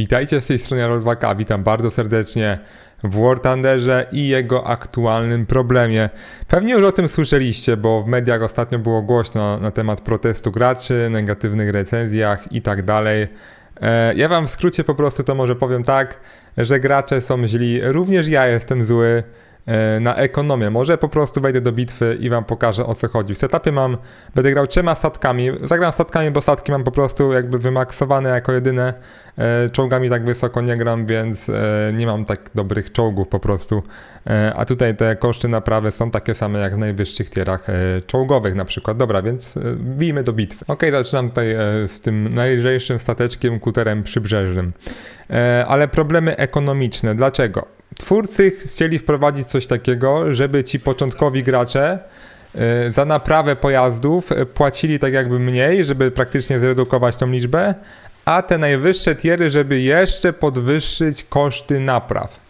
Witajcie z tej strony Rolwaka, witam bardzo serdecznie w War Thunderze i jego aktualnym problemie. Pewnie już o tym słyszeliście, bo w mediach ostatnio było głośno na temat protestu graczy, negatywnych recenzjach i tak dalej. E, Ja wam w skrócie po prostu to może powiem tak, że gracze są źli, również ja jestem zły na ekonomię. Może po prostu wejdę do bitwy i wam pokażę o co chodzi. W setupie mam, będę grał trzema statkami. Zagram statkami, bo statki mam po prostu jakby wymaksowane jako jedyne. E, Czołgami tak wysoko nie gram, więc e, nie mam tak dobrych czołgów po prostu. E, A tutaj te koszty naprawy są takie same jak w najwyższych tierach e, czołgowych na przykład. Dobra, więc e, bijmy do bitwy. Ok, zaczynam tutaj e, z tym najlżejszym stateczkiem, kuterem przybrzeżnym. E, Ale problemy ekonomiczne. Dlaczego? Twórcy chcieli wprowadzić coś takiego, żeby ci początkowi gracze e, za naprawę pojazdów e, płacili tak jakby mniej, żeby praktycznie zredukować tą liczbę, a te najwyższe tiery, żeby jeszcze podwyższyć koszty napraw.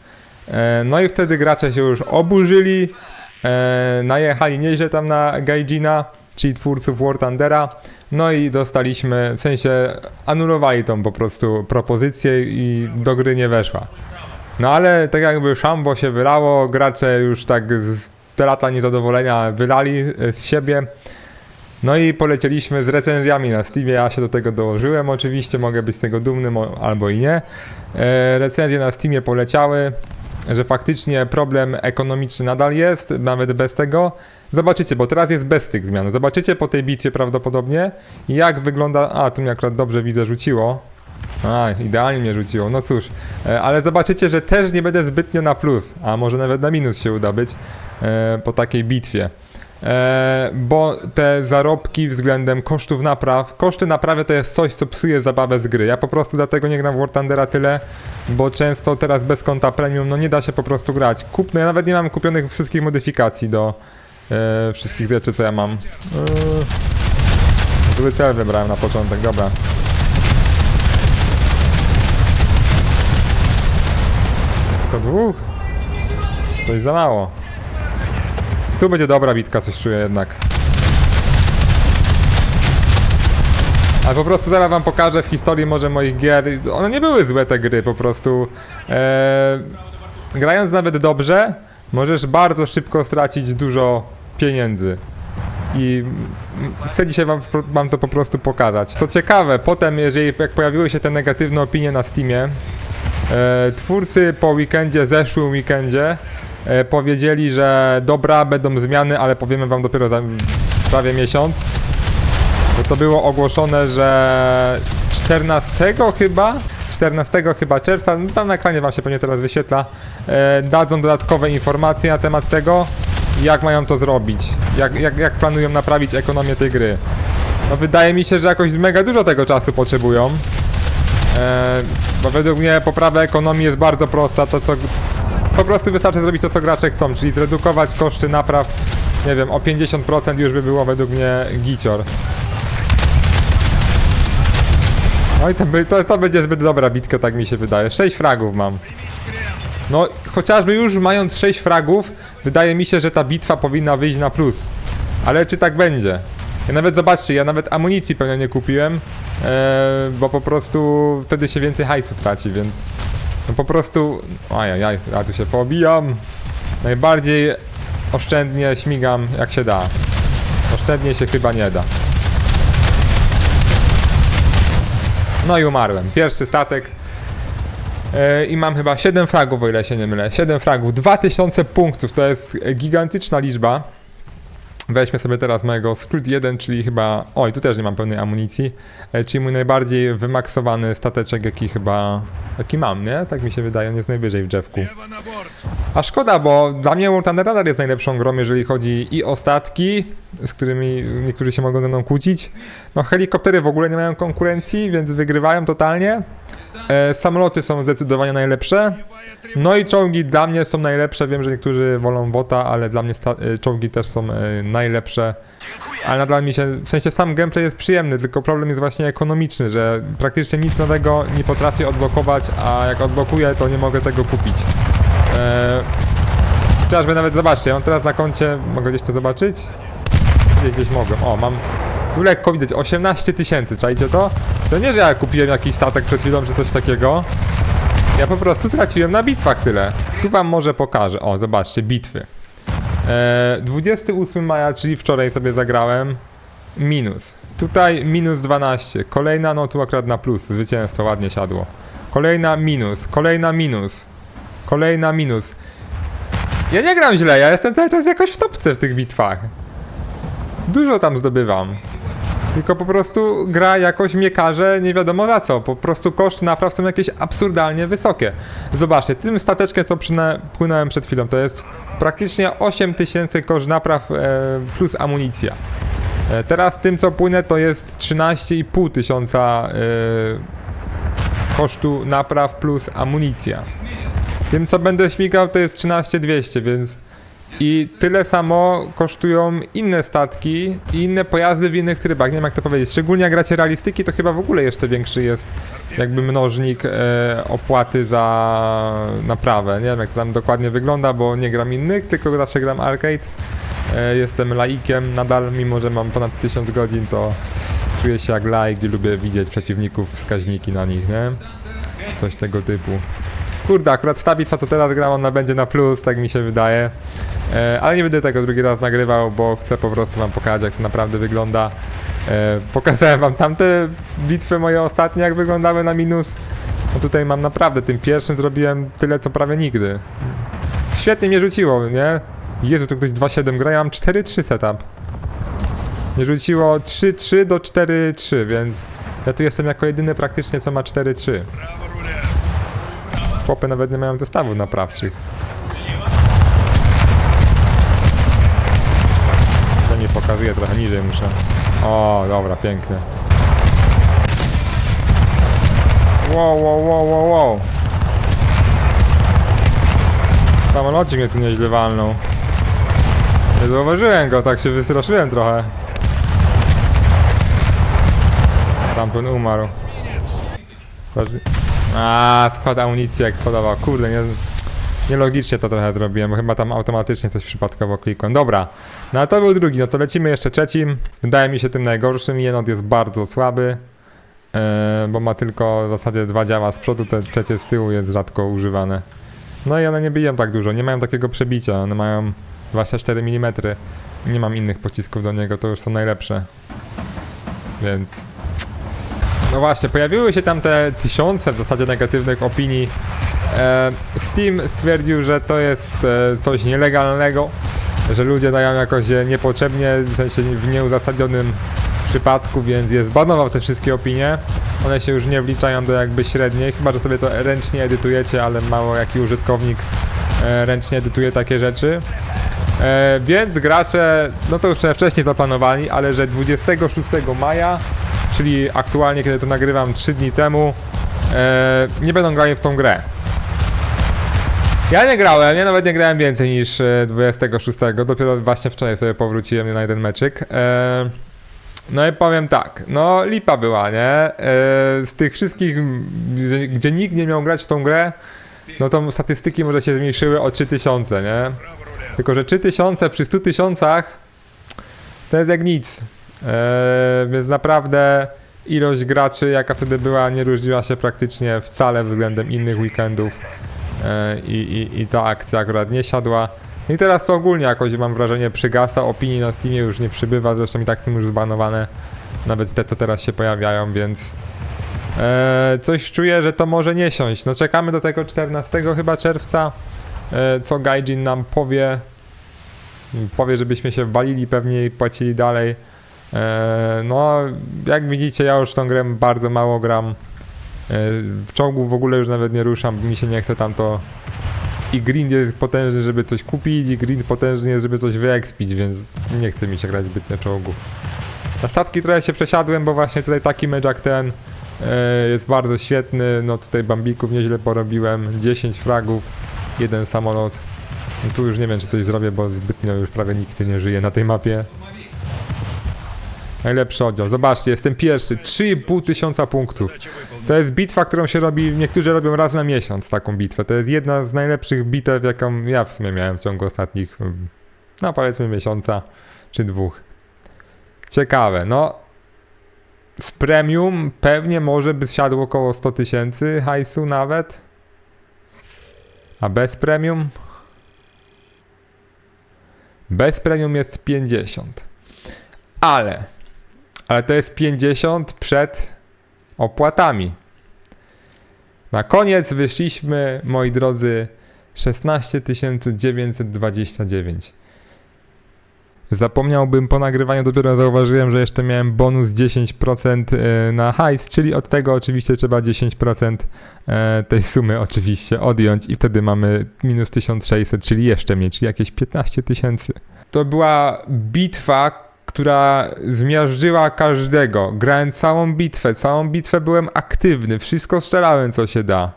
E, No i wtedy gracze się już oburzyli, najechali nieźle tam na Gaijina, czyli twórców War Thundera, no i dostaliśmy, w sensie anulowali tą po prostu propozycję i do gry nie weszła. No ale tak jakby szambo się wylało, gracze już tak te lata niezadowolenia wylali e, z siebie. No i polecieliśmy z recenzjami na Steamie, ja się do tego dołożyłem oczywiście, mogę być z tego dumny albo i nie. E, recenzje na Steamie poleciały, że faktycznie problem ekonomiczny nadal jest, nawet bez tego. Zobaczycie, bo teraz jest bez tych zmian. Zobaczycie po tej bitwie prawdopodobnie, jak wygląda... A, tu mnie akurat dobrze widzę rzuciło. A, idealnie mnie rzuciło. No cóż, e, ale zobaczycie, że też nie będę zbytnio na plus, a może nawet na minus się uda być e, po takiej bitwie. E, bo te zarobki względem kosztów napraw, koszty naprawy to jest coś, co psuje zabawę z gry. Ja po prostu dlatego nie gram w War Thundera tyle, bo często teraz bez konta premium, no nie da się po prostu grać. Kup, no ja nawet nie mam kupionych wszystkich modyfikacji do e, wszystkich rzeczy, co ja mam. E, zły cel wybrałem na początek, dobra. Tylko dwóch? Coś za mało. Tu będzie dobra bitka, coś czuję jednak. Ale po prostu zaraz wam pokażę w historii może moich gier. One nie były złe te gry, po prostu. E, grając nawet dobrze, możesz bardzo szybko stracić dużo pieniędzy. I chcę dzisiaj wam, wam to po prostu pokazać. Co ciekawe, potem, jeżeli jak pojawiły się te negatywne opinie na Steamie, twórcy po weekendzie, zeszłym weekendzie, e, powiedzieli, że dobra, będą zmiany, ale powiemy wam dopiero za prawie miesiąc. Bo to było ogłoszone, że 14 chyba, 14 chyba czerwca, no tam na ekranie wam się pewnie teraz wyświetla, e, dadzą dodatkowe informacje na temat tego, jak mają to zrobić, jak, jak, jak planują naprawić ekonomię tej gry. No wydaje mi się, że jakoś mega dużo tego czasu potrzebują. E, bo według mnie poprawa ekonomii jest bardzo prosta, to co po prostu wystarczy zrobić to, co gracze chcą, czyli zredukować koszty napraw, nie wiem, o 50% już by było według mnie gicior. No i to, to, to będzie zbyt dobra bitka, tak mi się wydaje. 6 fragów mam. No, chociażby już mając 6 fragów, wydaje mi się, że ta bitwa powinna wyjść na plus. Ale czy tak będzie? Ja nawet, zobaczcie, ja nawet amunicji pewnie nie kupiłem, e, bo po prostu wtedy się więcej hajsu traci, więc... No po prostu... Ajajaj, ja tu się poobijam. Najbardziej oszczędnie śmigam jak się da. Oszczędnie się chyba nie da. No i umarłem. Pierwszy statek. E, I mam chyba 7 fragów, o ile się nie mylę. 7 fragów. 2000 punktów to jest gigantyczna liczba. Weźmy sobie teraz mojego Screwed 1, czyli chyba... Oj, tu też nie mam pełnej amunicji. E, czyli mój najbardziej wymaksowany stateczek, jaki chyba... Jaki mam, nie? Tak mi się wydaje, on jest najwyżej w drzewku. A szkoda, bo dla mnie War Thunder nadal jest najlepszą grą, jeżeli chodzi i o statki, z którymi niektórzy się mogą ze mną kłócić. No helikoptery w ogóle nie mają konkurencji, więc wygrywają totalnie. E, samoloty są zdecydowanie najlepsze. No i czołgi dla mnie są najlepsze. Wiem, że niektórzy wolą WOTA, ale dla mnie e, czołgi też są e, najlepsze. Ale nadal mi się, w sensie sam gameplay jest przyjemny, tylko problem jest właśnie ekonomiczny, że praktycznie nic nowego nie potrafię odblokować, a jak odblokuję, to nie mogę tego kupić. Eee, chociażby nawet zobaczcie, ja mam teraz na koncie, mogę gdzieś to zobaczyć? Gdzieś, gdzieś mogę. O, mam Tu lekko widać, 18 tysięcy, czajcie to? To nie, że ja kupiłem jakiś statek przed chwilą, czy coś takiego. Ja po prostu straciłem na bitwach tyle. Tu wam może pokażę. O, zobaczcie, bitwy. Eee, 28 maja, czyli wczoraj sobie zagrałem. Minus. Tutaj minus 12. Kolejna, no tu akurat na plus. Zwycięstwo ładnie siadło. Kolejna minus. Kolejna minus. Kolejna minus. Ja nie gram źle, ja jestem cały czas jakoś w topce w tych bitwach. Dużo tam zdobywam. Tylko po prostu gra jakoś mnie każe nie wiadomo za co. Po prostu koszty napraw są jakieś absurdalnie wysokie. Zobaczcie, tym stateczkiem co płynąłem przed chwilą to jest praktycznie 8000 koszt napraw e, plus amunicja. E, teraz tym co płynę to jest 13,5 tysiąca e, kosztu napraw plus amunicja. Tym co będę śmigał to jest 13200, więc i tyle samo kosztują inne statki i inne pojazdy w innych trybach. Nie wiem jak to powiedzieć. Szczególnie jak gracie realistyki, to chyba w ogóle jeszcze większy jest jakby mnożnik e, opłaty za naprawę. Nie wiem jak to tam dokładnie wygląda, bo nie gram innych, tylko zawsze gram arcade. E, jestem laikiem nadal, mimo że mam ponad 1000 godzin, to czuję się jak laik i lubię widzieć przeciwników, wskaźniki na nich, nie? Coś tego typu. Kurde, akurat ta bitwa co teraz gram, ona będzie na plus, tak mi się wydaje. E, ale nie będę tego drugi raz nagrywał, bo chcę po prostu wam pokazać jak to naprawdę wygląda. E, pokazałem wam tamte bitwy moje ostatnie jak wyglądały na minus. No tutaj mam naprawdę, tym pierwszym zrobiłem tyle co prawie nigdy. Świetnie mnie rzuciło, nie? Jezu, tu ktoś 2.7 gra, ja mam 4.3 setup. Nie rzuciło 3.3 do 4.3, więc ja tu jestem jako jedyny praktycznie co ma 4.3. Chłopy nawet nie mają zestawów naprawczych. To mi pokazuje, trochę niżej muszę. O, dobra, pięknie. Wow, wow, wow, wow, wow. Samolocik mnie tu nieźle walnął. Nie zauważyłem go, tak się wystraszyłem trochę. Tamten umarł. Patrz- A, skład amunicji eksplodował. Kurde, nie, nielogicznie to trochę zrobiłem, bo chyba tam automatycznie coś przypadkowo klikłem. Dobra, no to był drugi, no to lecimy jeszcze trzecim. Wydaje mi się tym najgorszym. Jenot jest bardzo słaby, e, bo ma tylko w zasadzie dwa działa z przodu, te trzecie z tyłu jest rzadko używane. No i one nie biją tak dużo, nie mają takiego przebicia, one mają 24 mm. Nie mam innych pocisków do niego, to już są najlepsze. Więc no właśnie, pojawiły się tam te tysiące w zasadzie negatywnych opinii. E, Steam stwierdził, że to jest e, coś nielegalnego, że ludzie dają jakoś e, niepotrzebnie, w sensie w nieuzasadnionym przypadku, więc je zbanował te wszystkie opinie. One się już nie wliczają do jakby średniej, chyba że sobie to ręcznie edytujecie, ale mało jaki użytkownik e, ręcznie edytuje takie rzeczy. E, więc gracze, no to już wcześniej zaplanowali, ale że 26 maja czyli aktualnie, kiedy to nagrywam 3 dni temu, e, nie będą grali w tą grę. Ja nie grałem, ja nawet nie grałem więcej niż e, 26, dopiero właśnie wczoraj sobie powróciłem na jeden meczyk. E, no i powiem tak, no lipa była, nie? E, z tych wszystkich, gdzie, gdzie nikt nie miał grać w tą grę, no to statystyki może się zmniejszyły o 3000, nie? Tylko, że 3000 przy 100 tysiącach to jest jak nic. Eee, więc naprawdę ilość graczy, jaka wtedy była, nie różniła się praktycznie wcale względem innych weekendów. Eee, i, i, ta akcja akurat nie siadła. No I teraz to ogólnie jakoś mam wrażenie przygasa, opinii na Steamie już nie przybywa, zresztą i tak są już zbanowane. Nawet te, co teraz się pojawiają, więc eee, coś czuję, że to może nie siąść. No czekamy do tego 14 chyba czerwca, eee, co Gaijin nam powie. Powie, żebyśmy się walili pewnie i płacili dalej. Eee, no, jak widzicie, ja już tą grę bardzo mało gram. Eee, w czołgu w ogóle już nawet nie ruszam, bo mi się nie chce tam to. I grind jest potężny, żeby coś kupić, i grind potężny jest, żeby coś wyekspić, więc nie chce mi się grać zbytnio czołgów. Na statki trochę się przesiadłem, bo właśnie tutaj taki mecz jak ten eee, jest bardzo świetny. No tutaj bambików nieźle porobiłem, 10 fragów, jeden samolot. Tu już nie wiem, czy coś zrobię, bo zbytnio już prawie nikt nie żyje na tej mapie. Najlepszy oddział. Zobaczcie, jestem pierwszy. 3,5 tysiąca punktów. To jest bitwa, którą się robi, niektórzy robią raz na miesiąc taką bitwę. To jest jedna z najlepszych bitew, jaką ja w sumie miałem w ciągu ostatnich, mm, no powiedzmy miesiąca czy dwóch. Ciekawe, no. Z premium pewnie może by siadło około 100 tysięcy hajsu nawet. A bez premium? Bez premium jest 50. Ale, ale to jest 50 przed opłatami. Na koniec wyszliśmy, moi drodzy, 16 929. Zapomniałbym po nagrywaniu, dopiero zauważyłem, że jeszcze miałem bonus 10% e, na hajs, czyli od tego oczywiście trzeba 10% e, tej sumy oczywiście odjąć i wtedy mamy minus 1600, czyli jeszcze czyli jakieś 15 tysięcy. To była bitwa, która zmiażdżyła każdego. Grałem całą bitwę, całą bitwę byłem aktywny, wszystko strzelałem co się da.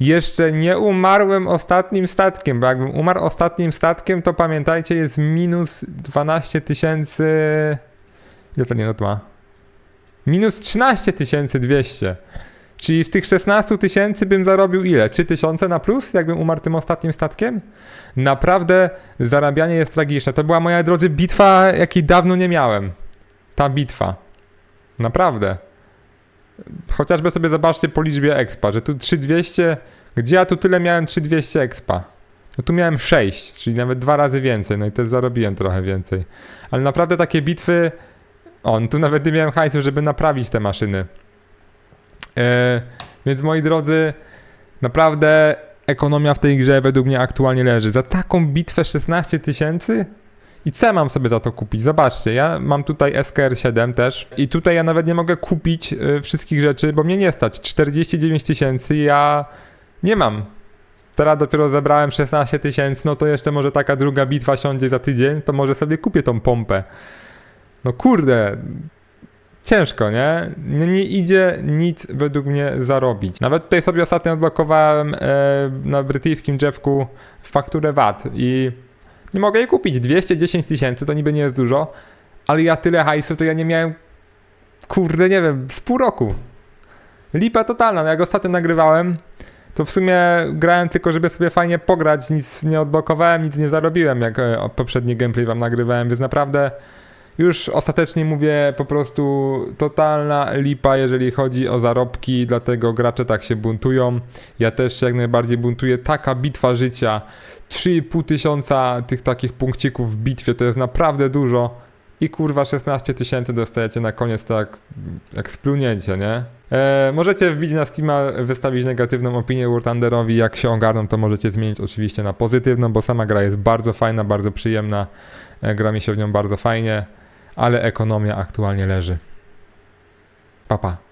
Jeszcze nie umarłem ostatnim statkiem, bo jakbym umarł ostatnim statkiem, to pamiętajcie, jest minus 12 tysięcy. Ile to nie not ma? Minus 13 200. Czyli z tych 16 tysięcy bym zarobił ile? 3 tysiące na plus, jakbym umarł tym ostatnim statkiem? Naprawdę zarabianie jest tragiczne. To była, moja drodzy, bitwa, jakiej dawno nie miałem. Ta bitwa. Naprawdę. Chociażby sobie zobaczcie po liczbie expa, że tu 3200, gdzie ja tu tyle miałem 3200 expa? No tu miałem 6, czyli nawet dwa razy więcej, no i też zarobiłem trochę więcej. Ale naprawdę takie bitwy, on, tu nawet nie miałem hajsu, żeby naprawić te maszyny. E, więc moi drodzy, naprawdę ekonomia w tej grze według mnie aktualnie leży. Za taką bitwę 16 tysięcy? I co mam sobie za to kupić? Zobaczcie, ja mam tutaj SKR7 też i tutaj ja nawet nie mogę kupić y, wszystkich rzeczy, bo mnie nie stać. 49 tysięcy ja nie mam. Teraz dopiero zebrałem 16 tysięcy, no to jeszcze może taka druga bitwa siądzie za tydzień, to może sobie kupię tą pompę. No kurde, ciężko, nie? nie? Idzie nic według mnie zarobić. Nawet tutaj sobie ostatnio odblokowałem e, na brytyjskim Jeffku fakturę VAT i nie mogę jej kupić. 210 tysięcy to niby nie jest dużo, ale ja tyle hajsu to ja nie miałem, kurde, nie wiem, z pół roku. Lipa totalna. No jak ostatnio nagrywałem, to w sumie grałem tylko, żeby sobie fajnie pograć, nic nie odblokowałem, nic nie zarobiłem, jak e, poprzedni gameplay wam nagrywałem, więc naprawdę już ostatecznie mówię po prostu totalna lipa, jeżeli chodzi o zarobki, dlatego gracze tak się buntują. Ja też się jak najbardziej buntuję. Taka bitwa życia, 3,5 tysiąca tych takich punkcików w bitwie to jest naprawdę dużo. I kurwa 16 tysięcy dostajecie na koniec tak jak splunięcie, nie? E, możecie wbić na Steama, wystawić negatywną opinię War Thunderowi, jak się ogarną to możecie zmienić oczywiście na pozytywną, bo sama gra jest bardzo fajna, bardzo przyjemna, e, gra mi się w nią bardzo fajnie, ale ekonomia aktualnie leży. Papa. Pa.